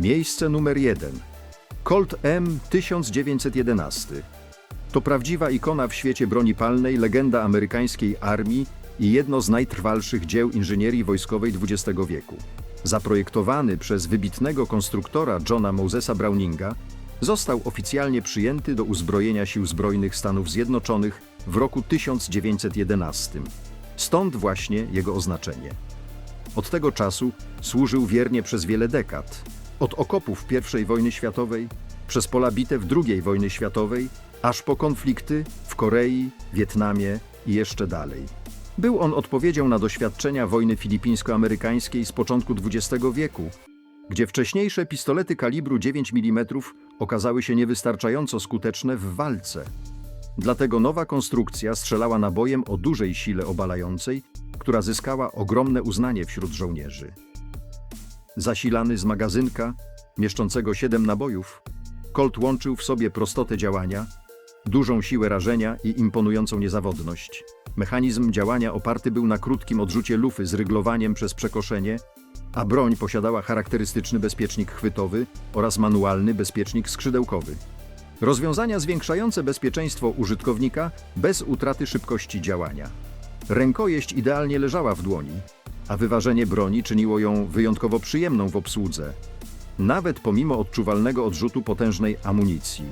Miejsce numer 1. Colt M 1911. To prawdziwa ikona w świecie broni palnej, legenda amerykańskiej armii i jedno z najtrwalszych dzieł inżynierii wojskowej XX wieku. Zaprojektowany przez wybitnego konstruktora Johna Mosesa Browninga, został oficjalnie przyjęty do uzbrojenia Sił Zbrojnych Stanów Zjednoczonych w roku 1911. Stąd właśnie jego oznaczenie. Od tego czasu służył wiernie przez wiele dekad. Od okopów I wojny światowej, przez pola bitew II wojny światowej, aż po konflikty w Korei, Wietnamie i jeszcze dalej. Był on odpowiedzią na doświadczenia wojny filipińsko-amerykańskiej z początku XX wieku, gdzie wcześniejsze pistolety kalibru 9 mm okazały się niewystarczająco skuteczne w walce. Dlatego nowa konstrukcja strzelała nabojem o dużej sile obalającej, która zyskała ogromne uznanie wśród żołnierzy. Zasilany z magazynka, mieszczącego 7 nabojów, Colt łączył w sobie prostotę działania, dużą siłę rażenia i imponującą niezawodność. Mechanizm działania oparty był na krótkim odrzucie lufy z ryglowaniem przez przekoszenie, a broń posiadała charakterystyczny bezpiecznik chwytowy oraz manualny bezpiecznik skrzydełkowy. Rozwiązania zwiększające bezpieczeństwo użytkownika bez utraty szybkości działania. Rękojeść idealnie leżała w dłoni, a wyważenie broni czyniło ją wyjątkowo przyjemną w obsłudze, nawet pomimo odczuwalnego odrzutu potężnej amunicji.